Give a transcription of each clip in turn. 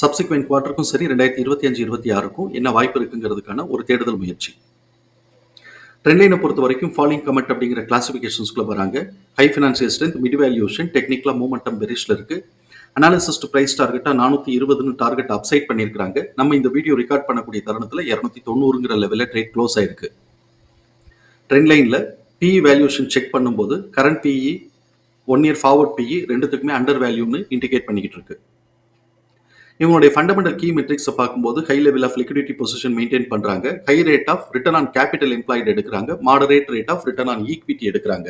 subsequent குவார்ட்டருக்கும் சரி ரெண்டாயிரத்தி இருபத்தி அஞ்சு இருபத்தி ஆறுக்கும் என்ன வாய்ப்பு இருக்குங்கிறதுக்கான ஒரு தேடுதல் முயற்சி. ட்ரெண்ட்லைனை பொறுத்த வரைக்கும் ஃபாலிங் கமெண்ட் அப்படிங்கிற கிளாசிஃபிகேஷன்ஸ்குள்ள வராங்க. High financial strength mid valuation டெக்னிக்கலாக மூமெண்டம் பெரிஷில் இருக்கு. அனாலிசிஸ் டு பிரைஸ் டார்கெட்டாக நானூற்றி இருபதுன்னு டார்கெட் அப்சைட் பண்ணியிருக்காங்க நம்ம இந்த வீடியோ ரெக்கார்ட் பண்ணக்கூடிய தருணத்தில் இரநூத்தி தொண்ணூறுங்கிற லெவலில் ட்ரேட் க்ளோஸ் ஆயிருக்கு. ட்ரெண்ட் லைனில் பிஇ வேல்யூஷன் செக் பண்ணும்போது current PE one year forward PE ரெண்டுத்துக்குமே அண்டர் வேல்யூன்னு இண்டிகேட் பண்ணிக்கிட்டு இருக்கு. இவங்களுடைய ஃபண்டமெண்டல் கீ மெட்ரிக்ஸை பார்க்கும்போது high level of liquidity position maintain பண்ணுறாங்க high rate of return on capital employed எடுக்கிறாங்க. Moderate rate of return on equity எடுக்கிறாங்க.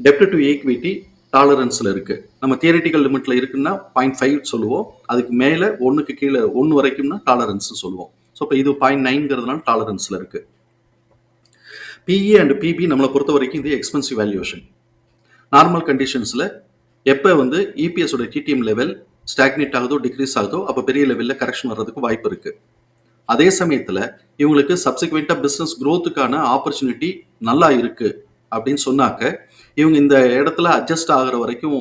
டெப்ட் டு ஈக்விட்டி டாலரன்ஸில் இருக்குது நம்ம தியரிட்டிக்கல் லிமிட்ல இருக்குன்னா பாயிண்ட் ஃபைவ் சொல்லுவோம். அதுக்கு மேலே ஒன்றுக்கு கீழே ஒன்று வரைக்கும்னா டாலரன்ஸ் சொல்லுவோம். ஸோ இப்போ இது பாயிண்ட் நைன்ங்கிறதுனால டாலரன்ஸில் இருக்குது பிஇ அண்ட் பிபி நம்மளை பொறுத்த வரைக்கும் இது எக்ஸ்பென்சிவ் வேல்யூஷன் நார்மல் கண்டிஷன்ஸில் எப்போ வந்து இபிஎஸ் உடைய டிடிஎம் லெவல் ஸ்டாக்னேட் ஆகுதோ டிக்ரீஸ் ஆகுதோ அப்போ பெரிய லெவலில் கரெக்ஷன் வர்றதுக்கு வாய்ப்பு இருக்குது அதே சமயத்தில் இவங்களுக்கு சப்சிக்வெண்ட்டாக பிஸ்னஸ் க்ரோத்துக்கான ஆப்பர்ச்சுனிட்டி நல்லா இருக்குது அப்படின்னு சொன்னாக்க இவங்க இந்த இடத்துல அட்ஜஸ்ட் ஆகுற வரைக்கும்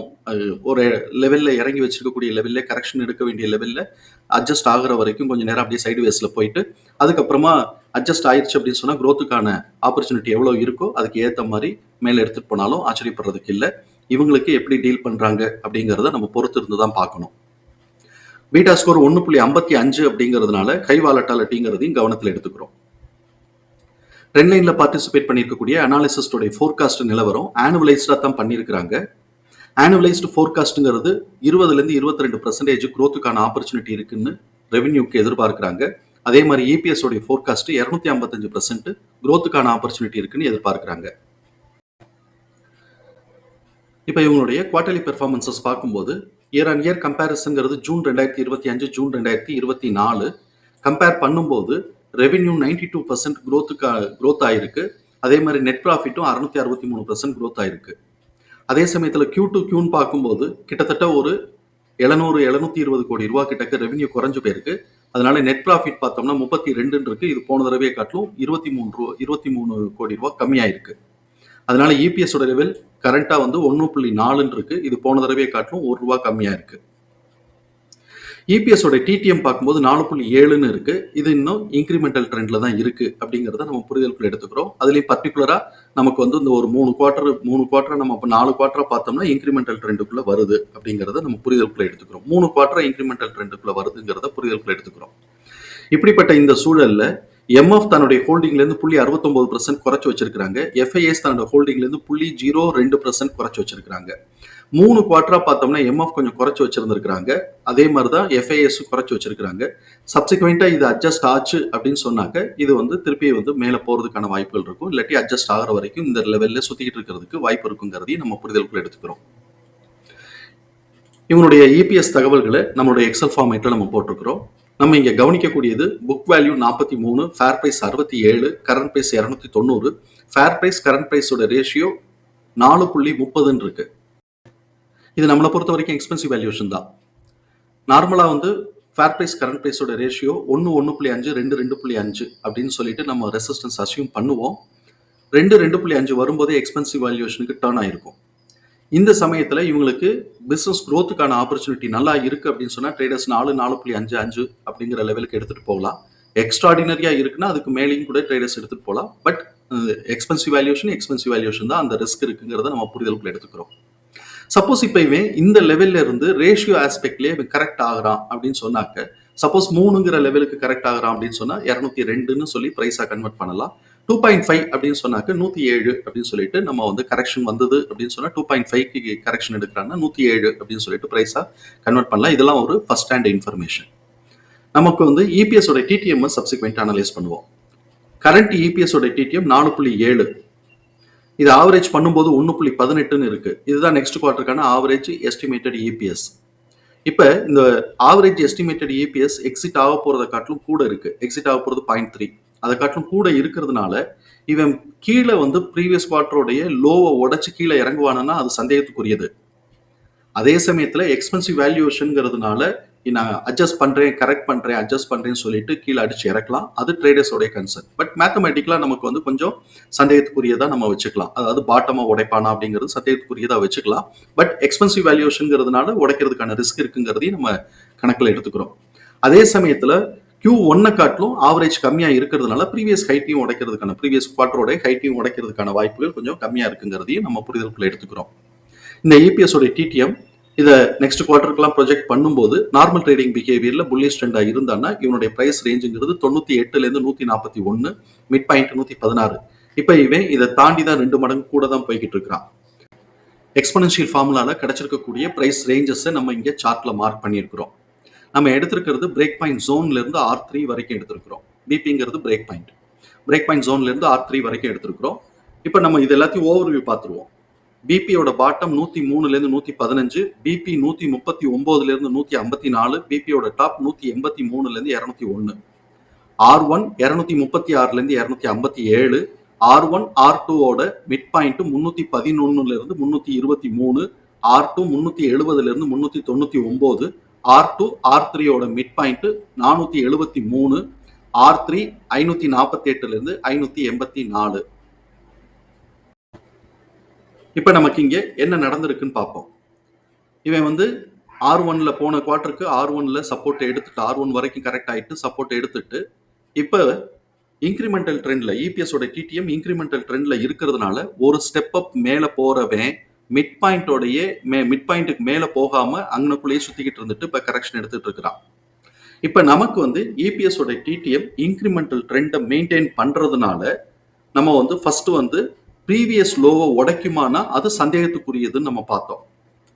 ஒரு லெவலில் இறங்கி வச்சிருக்கக்கூடிய லெவலில் கரெக்ஷன் எடுக்க வேண்டிய லெவலில் அட்ஜஸ்ட் ஆகுற வரைக்கும் கொஞ்சம் நேரம் அப்படியே சைடு வேஸில் போயிட்டு அதுக்கப்புறமா அட்ஜஸ்ட் ஆயிடுச்சு அப்படின்னு சொன்னால் க்ரோத்துக்கான ஆப்பர்ச்சுனிட்டி எவ்வளோ இருக்கோ அதுக்கு ஏற்ற மாதிரி மேலே எடுத்துகிட்டு போனாலும் ஆச்சரியப்படுறதுக்கு இல்லை. இவங்களுக்கு எப்படி டீல் பண்ணுறாங்க அப்படிங்கிறத நம்ம பொறுத்து இருந்து தான் பார்க்கணும். பீட்டா ஸ்கோர் ஒன்று புள்ளி ஐம்பத்தி அஞ்சு அப்படிங்கிறதுனால கை வாலட்டாலிட்டிங்கிறதையும் கவனத்தில் எடுத்துக்கிறோம். ட்ரெண்ட் லைனில் பார்ட்டிசிபேட் பண்ணியிருக்கக்கூடிய அனாலிசிஸ்டோடைய ஃபோர்காஸ்ட் நிலவரம் ஆனுவலைஸ்டாக தான் பண்ணியிருக்கிறாங்க ஆனுவலைஸ்டு ஃபோர்காஸ்ட்டுங்கிறது இருபதுலேருந்து இருபத்தி ரெண்டு பர்சன்டேஜ் க்ரோத்துக்கான ஆப்பர்ச்சுனிட்டி இருக்குன்னு ரெவென்யூக்கு எதிர்பார்க்குறாங்க. அதே மாதிரி இபிஎஸ் ஃபோர்காஸ்ட்டு ஃபோர்காஸ்ட் இரநூத்தி ஐம்பத்தஞ்சு பர்சன்ட் க்ரோத்துக்கான ஆப்பர்ச்சுனிட்டி இருக்குன்னு எதிர்பார்க்குறாங்க. இப்போ இவங்களுடைய குவார்டர்லி பெர்ஃபார்மன்சஸ் பார்க்கும்போது இயர் அண்ட் இயர் கம்பேரிசன்ங்கிறது ஜூன் ரெண்டாயிரத்தி இருபத்தி அஞ்சு ஜூன் ரெண்டாயிரத்தி இருபத்தி நாலு. கம்பேர் பண்ணும்போது ரெவென்யூ நைன்டி டூ பர்சன்ட் க்ரோத்துக்கு க்ரோத் ஆயிருக்கு. அதே மாதிரி நெட் ப்ராஃபிட்டும் அறுநூத்தி அறுபத்தி மூணு பர்சன்ட் க்ரோத் ஆயிருக்கு. அதே சமயத்தில் கியூ டு கியூன்னு பார்க்கும்போது கிட்டத்தட்ட ஒரு எழுநூறு எழுநூத்தி இருபது கோடி ரூபா கிட்டக்க ரெவென்யூ குறைஞ்சு போயிருக்கு. அதனால நெட் ப்ராஃபிட் பார்த்தோம்னா முப்பத்தி ரெண்டுன்னு இருக்கு இது போன தடவையை காட்டிலும் இருபத்தி மூணு ரூபா இருபத்தி மூணு கோடி ரூபா கம்மியாயிருக்கு. அதனால இபிஎஸ் ஓட லெவல் கரண்டா வந்து ஒன்று புள்ளி நாலுன்னு இருக்கு இது போன தடவையை காட்டிலும் ஒரு ரூபா கம்மியாக இருக்கு. இபிஎஸ் டிடிஎம் பார்க்கும்போது நாலு புள்ளி ஏழுன்னு இருக்கு. இது இன்னும் இன்க்ரிமெண்டல் ட்ரெண்ட்ல தான் இருக்கு அப்படிங்கிறத நம்ம புரிதலுக்குள்ள எடுத்துக்கிறோம். அதுலேயும் பர்டிகுலரா நமக்கு வந்து இந்த ஒரு மூணு குவார்டர் மூணு குவார்டர் நம்ம இப்போ நாலு குவார்டரா பார்த்தோம்னா இன்க்ரிமெண்டல் ட்ரெண்டுக்குள்ள வருது அப்படிங்கிறத நம்ம புரிதலுக்குள்ள எடுத்துக்கிறோம். மூணு குவார்டர் இன்க்ரிமெண்டல் ட்ரெண்டுக்குள்ள வருதுங்கிறத புரிதலுக்குள்ள எடுத்துக்கிறோம். இப்படிப்பட்ட இந்த சூழல்ல எம்எஃப் தன்னுடைய ஹோல்டிங்லேருந்து புள்ளி அறுபத்தொம்பது பர்சன்ட் குறைச்சி வச்சிருக்காங்க எஃப்ஐஎஸ் தன்னோட ஹோல்டிங்லேருந்து புள்ளி ஜீரோ ரெண்டு பர்சன்ட் குறைச்சி வச்சிருக்காங்க மூணு குவார்ட்டராக பார்த்தோம்னா எம்எஃப் கொஞ்சம் குறைச்சி வச்சிருந்திருக்காங்க அதே மாதிரி தான் எஃப்ஐஎஸும் குறைச்சி வச்சிருக்காங்க சப்சிக்வெண்ட்டாக இது அட்ஜஸ்ட் ஆச்சு அப்படின்னு சொன்னாக்க இது வந்து திருப்பி வந்து மேலே போகிறதுக்கான வாய்ப்புகள் இருக்கும். இல்லாட்டி அட்ஜஸ்ட் ஆகிற வரைக்கும் இந்த லெவலில் சுற்றிக்கிட்டு இருக்கிறதுக்கு வாய்ப்பு இருக்குங்கிறதையும் நம்ம புரிதலுக்குள்ள எடுத்துக்கிறோம். இவனுடைய இபிஎஸ் தகவல்களை நம்மளுடைய எக்ஸல் ஃபார்மேட்டில் நம்ம போட்டிருக்கிறோம். நம்ம இங்கே கவனிக்கக்கூடியது புக் வேல்யூ நாற்பத்தி மூணு ஃபேர் ப்ரைஸ் அறுபத்தி ஏழு கரண்ட் ப்ரைஸ் இரநூத்தி தொண்ணூறு ஃபேர் ப்ரைஸ் கரண்ட் ப்ரைஸோட ரேஷியோ நாலு புள்ளி முப்பதுன்னு இருக்கு. இது நம்மளை பொறுத்த வரைக்கும் எக்ஸ்பென்சிவ் வேல்யூஷன் தான். நார்மலாக வந்து ஃபேர் ப்ரைஸ் கரண்ட் ப்ரைஸோட ரேஷியோ ஒன்று ஒன்று புள்ளி அஞ்சு ரெண்டு ரெண்டு புள்ளி அஞ்சு அப்படின்னு சொல்லிட்டு நம்ம ரெசிஸ்டன்ஸ் அசியூம் பண்ணுவோம். ரெண்டு ரெண்டு புள்ளி அஞ்சு வரும்போதே எக்ஸ்பென்சிவ் வேல்யூஷனுக்கு டேர்ன் ஆயிருக்கும். இந்த சமயத்தில் இவங்களுக்கு பிஸ்னஸ் க்ரோத்துக்கான ஆப்பர்ச்சுனிட்டி நல்லா இருக்கு அப்படின்னு சொன்னால் ட்ரேடர்ஸ் நாலு நாலு புள்ளி அஞ்சு அஞ்சு அப்படிங்கிற லெவலுக்கு எடுத்துகிட்டு போகலாம். எக்ஸ்ட்ராடினரியாக இருக்குன்னா அதுக்கு மேலேயும் கூட ட்ரேடர்ஸ் எடுத்துகிட்டு போகலாம். But expensive valuation expensive valuation தான் அந்த ரிஸ்க் இருக்குங்கிறத நம்ம புரிதலுக்குள்ள எடுத்துக்கிறோம். சப்போஸ் இப்போ இவன் இந்த லெவல்ல இருந்து ரேஷியோ ஆஸ்பெக்ட்லேயே இவன் கரெக்ட் ஆகுறான் அப்படின்னு சொன்னாக்க சப்போஸ் மூணுங்கிற லெவலுக்கு கரெக்ட் ஆகுறான் அப்படின்னு சொன்னா இரநூத்தி ரெண்டுன்னு சொல்லி ப்ரைஸாக கன்வெர்ட் பண்ணலாம். டூ பாயிண்ட் ஃபைவ் அப்படின்னு சொன்னாக்க நூற்றி ஏழு அப்படின்னு சொல்லிட்டு நம்ம வந்து கரெக்ஷன் வந்தது அப்படின்னு சொன்னால் டூ பாயிண்ட் ஃபைவ்க்கு கரெக்ஷன் எடுக்கிறாங்கன்னா நூற்றி ஏழு அப்படின்னு சொல்லிட்டு ப்ரைஸாக கன்வெர்ட் பண்ணலாம். இதெல்லாம் ஒரு ஃபர்ஸ்ட் ஹேண்ட் இன்ஃபர்மேஷன் நமக்கு வந்து இபிஎஸோட டிடிஎம் சப்சிக்வெண்ட் அனலைஸ் பண்ணுவோம். கரண்ட் இபிஎஸோட டிடிஎம் நாலு புள்ளி ஏழு. இது ஆவரேஜ் பண்ணும்போது ஒன்று புள்ளி பதினெட்டுன்னு இருக்குது இதுதான் நெக்ஸ்ட் குவார்ட்டருக்கான ஆவரேஜ் எஸ்டிமேட்டட் இபிஎஸ் இப்போ இந்த ஆவரேஜ் எஸ்டிமேட்டட் இபிஎஸ் எக்ஸிட் ஆக போகிறத காட்டிலும் கூட இருக்கு. எக்ஸிட் ஆக போகிறது பாயிண்ட் த்ரீ அதை காட்டிலும் கூட இருக்கிறதுனால இவன் கீழே வந்து ப்ரீவியஸ் குவார்டருடைய லோவை உடச்சு கீழே இறங்குவானா அது சந்தேகத்துக்குரியது. அதே சமயத்தில் எக்ஸ்பென்சிவ் வேல்யூஷன்ங்கிறதுனால நான் அட்ஜஸ்ட் பண்ணுறேன் கரெக்ட் பண்றேன் அட்ஜஸ்ட் பண்றேன்னு சொல்லிட்டு கீழே அடிச்சு இறக்கலாம். அது ட்ரேடர்ஸோடைய கன்சர்ன் பட் மேத்தமெட்டிக்கலாக நமக்கு வந்து கொஞ்சம் சந்தேகத்துக்குரியதாக நம்ம வச்சுக்கலாம். அதாவது பாட்டமாக உடைப்பானா அப்படிங்கிறது சந்தேகத்துக்குரியதாக வச்சுக்கலாம். பட் எக்ஸ்பென்சிவ் வேல்யூஷன்ங்கிறதுனால உடைக்கிறதுக்கான ரிஸ்க் இருக்குங்கிறதையும் நம்ம கணக்கில் எடுத்துக்கிறோம். அதே சமயத்தில் கியூ ஒன்னை காட்டிலும் ஆவரேஜ் கம்மியாக இருக்கிறதுனால ப்ரீவியஸ் ஹைட்டையும் உடைக்கிறதுக்கான ப்ரீவியஸ் குவார்டரோட ஹைட்டையும் உடைக்கிறதுக்கான வாய்ப்புகள் கொஞ்சம் கம்மியாக இருக்குங்கிறதையும் நம்ம புரிதலுக்குள்ள எடுத்துக்கிறோம். இந்த EPS டிடிஎம் இதை நெக்ஸ்ட் குவார்டருக்குலாம் ப்ரொஜெக்ட் பண்ணும்போது நார்மல் ட்ரேடிங் பிஹேவியரில் புல்லிஷ் ட்ரெண்டாக இருந்தான்னா இவனுடைய ப்ரைஸ் ரேஞ்சுங்கிறது தொண்ணூற்றி எட்டுலேருந்து நூற்றி நாற்பத்தி ஒன்று மிட் பாயிண்ட் நூற்றி பதினாறு. இப்போ இவன் இதை தாண்டி தான் ரெண்டு மடங்கு கூட தான் போய்கிட்டு இருக்கிறான். எக்ஸ்பனன்ஷியல் ஃபார்முலாவில் கிடச்சிருக்கக்கூடிய ப்ரைஸ் ரேஞ்சஸை நம்ம இங்கே சார்ட்டில் மார்க் பண்ணியிருக்கிறோம். நம்ம எடுத்திருக்கிறது பிரேக் பாயிண்ட் ஜோன்லேருந்து ஆர் த்ரீ வரைக்கும் எடுத்திருக்கிறோம். பிபிங்கிறது பிரேக் பாயிண்ட் பிரேக் பாயிண்ட் ஜோன்லேருந்து ஆர் த்ரீ வரைக்கும் எடுத்திருக்கிறோம். இப்போ நம்ம இது எல்லாத்தையும் ஓவர்வியூ பார்த்துருவோம். பிபியோட பாட்டம் நூற்றி மூணுலேருந்து நூற்றி பதினஞ்சு பிபி நூற்றி முப்பத்தி ஒம்போதுலேருந்து நூற்றி ஐம்பத்தி நாலு பிபியோட டாப் நூற்றி எண்பத்தி மூணுலேருந்து இரநூத்தி ஒன்று ஆர் ஒன் இரநூத்தி முப்பத்தி ஆறுலேருந்து இரநூத்தி ஐம்பத்தி ஏழு ஆர் ஒன் ஆர் டூவோட மிட் பாயிண்ட் முந்நூற்றி பதினொன்றுலேருந்து முந்நூற்றி இருபத்தி மூணு ஆர் டூ முந்நூற்றி எழுபதுலேருந்து முந்நூற்றி தொண்ணூற்றி ஒம்பது ஆர் டூ ஆர் த்ரீயோட மிட் பாயிண்ட்டு நானூத்தி எழுபத்தி மூணு ஆர் த்ரீ ஐநூத்தி நாற்பத்தி எட்டுல இருந்து ஐநூத்தி எண்பத்தி நாலு. இப்ப நமக்கு இங்க என்ன நடந்திருக்குன்னு பார்ப்போம். இவன் வந்து ஆர் ஒன்ல போன குவார்டருக்கு ஆர் ஒன்ல சப்போர்ட் எடுத்துட்டு ஆர் ஒன் வரைக்கும் கரெக்ட் ஆயிட்டு சப்போர்ட் எடுத்துட்டு இப்ப இன்க்ரிமெண்டல் ட்ரெண்ட்ல இபிஎஸ் டிடிஎம் இன்க்ரிமெண்டல் ட்ரெண்ட்ல இருக்கிறதுனால ஒரு ஸ்டெப் அப் மேல போறவன் மிட் பாயிண்டோடைய மே மிட் பாயிண்ட்டுக்கு மேலே போகாமல் அங்கனக்குள்ளேயே சுற்றிக்கிட்டு இருந்துட்டு இப்போ கரெக்ஷன் எடுத்துகிட்டு இருக்கிறான். இப்போ நமக்கு வந்து இபிஎஸோட டிடிஎம் இன்க்ரிமெண்டல் ட்ரெண்டை மெயின்டைன் பண்ணுறதுனால நம்ம வந்து ஃபஸ்ட்டு வந்து ப்ரீவியஸ் லோவை உடைக்குமானா அது சந்தேகத்துக்குரியதுன்னு நம்ம பார்த்தோம்.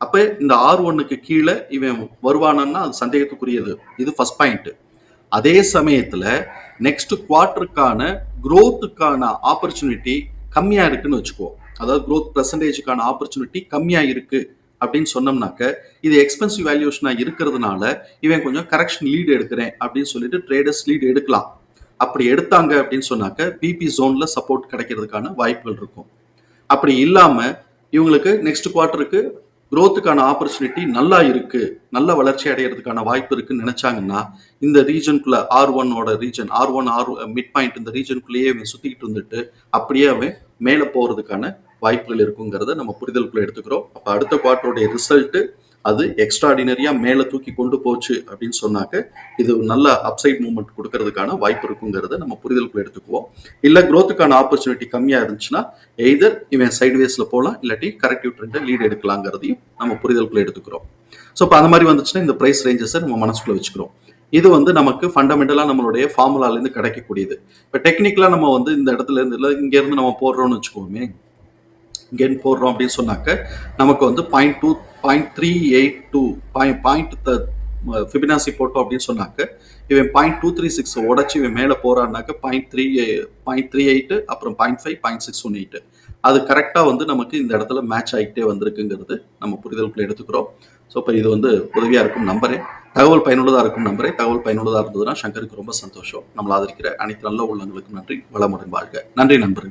அப்போ இந்த ஆர் ஒன்னுக்கு கீழே இவன் வருவானான்னா அது சந்தேகத்துக்குரியது. இது ஃபஸ்ட் பாயிண்ட்டு அதே சமயத்தில் நெக்ஸ்ட் குவார்ட்டருக்கான குரோத்துக்கான ஆப்பர்ச்சுனிட்டி கம்மியாக இருக்குன்னு வச்சுக்கோ அதாவது க்ரோத் பெர்சன்டேஜுக்கான ஆப்பர்ச்சுனிட்டி கம்மியாக இருக்கு அப்படின்னு சொன்னோம்னாக்க இது எக்ஸ்பென்சிவ் வேல்யூஷனாக இருக்கிறதுனால இவன் கொஞ்சம் கரெக்ஷன் லீடு எடுக்கிறேன் அப்படின்னு சொல்லிட்டு ட்ரேடர்ஸ் லீடு எடுக்கலாம். அப்படி எடுத்தாங்க அப்படின்னு சொன்னாக்க பிபி ஜோன்ல சப்போர்ட் கிடைக்கிறதுக்கான வாய்ப்புகள் இருக்கும். அப்படி இல்லாம இவங்களுக்கு நெக்ஸ்ட் குவார்ட்டருக்கு குரோத்துக்கான ஆப்பர்ச்சுனிட்டி நல்லா இருக்கு நல்ல வளர்ச்சி அடைகிறதுக்கான வாய்ப்பு இருக்குன்னு நினைச்சாங்கன்னா இந்த ரீஜனுக்குள்ள ஆர் ஒன்னோட region R one R mid point இந்த ரீஜனுக்குள்ளேயே அவன் சுத்திக்கிட்டு இருந்துட்டு அப்படியே அவன் மேலே போறதுக்கான வாய்ப்புகள் இருக்குங்கிறத நம்ம புரிதலுக்குள்ள எடுத்துக்கிறோம். அப்போ அடுத்த குவார்ட்டருடைய ரிசல்ட்டு அது எக்ஸ்ட்ராடினரியாக மேலே தூக்கி கொண்டு போச்சு அப்படின்னு சொன்னாக்க இது ஒரு நல்ல அப்சைட் மூவ்மெண்ட் கொடுக்கறதுக்கான வாய்ப்பு இருக்குங்கிறத நம்ம புரிதலுக்குள்ள எடுத்துக்குவோம். இல்லை க்ரோத்துக்கான ஆப்பர்ச்சுனிட்டி கம்மியாக இருந்துச்சுன்னா எய்தர் இவன் சைடுவேஸில் போகலாம் இல்லாட்டி கரெக்டிவ் ட்ரெண்டை லீட் எடுக்கலாங்கிறதையும் நம்ம புரிதலுக்குள்ள எடுத்துக்கிறோம். ஸோ இப்போ அந்த மாதிரி வந்துச்சுன்னா இந்த ப்ரைஸ் ரேஞ்சஸை நம்ம மனசுக்குள்ள வச்சுக்கிறோம். இது வந்து நமக்கு ஃபண்டமெண்டலாக நம்மளுடைய ஃபார்முலாலேருந்து கிடைக்கக்கூடியது. இப்போ டெக்னிக்கலாக நம்ம வந்து இந்த இடத்துல இருந்து இல்லை இங்கேருந்து நம்ம போடுறோம்னு வச்சுக்கோமே கெயின் போடுறோம் அப்படின்னு சொன்னாக்க நமக்கு வந்து point two point three eight two point point Fibonacci போட்டோம் அப்படின்னு சொன்னாக்க இவன் பாயிண்ட் டூ த்ரீ சிக்ஸ் உடச்சி இவன் மேலே போறான்னாக்க point three point three eight அப்புறம் point five point six one eight அது கரெக்டாக வந்து நமக்கு இந்த இடத்துல மேட்ச் ஆகிட்டே வந்திருக்குங்கிறது நம்ம புரிதலுக்குள்ள எடுத்துக்கிறோம். ஸோ இப்போ இது வந்து உதவியாக இருக்கும் நம்பரே. தகவல் பயனுள்ளதாக இருக்கும் நம்பரே. தகவல் பயனுள்ளதாக இருந்ததுன்னா சங்கருக்கு ரொம்ப சந்தோஷம். நம்மள ஆதரிக்கிற அனைத்து நல்ல உள்ளங்களுக்கும் நன்றி. வளமுடன் வாழ்க. நன்றி நண்பர்கள்.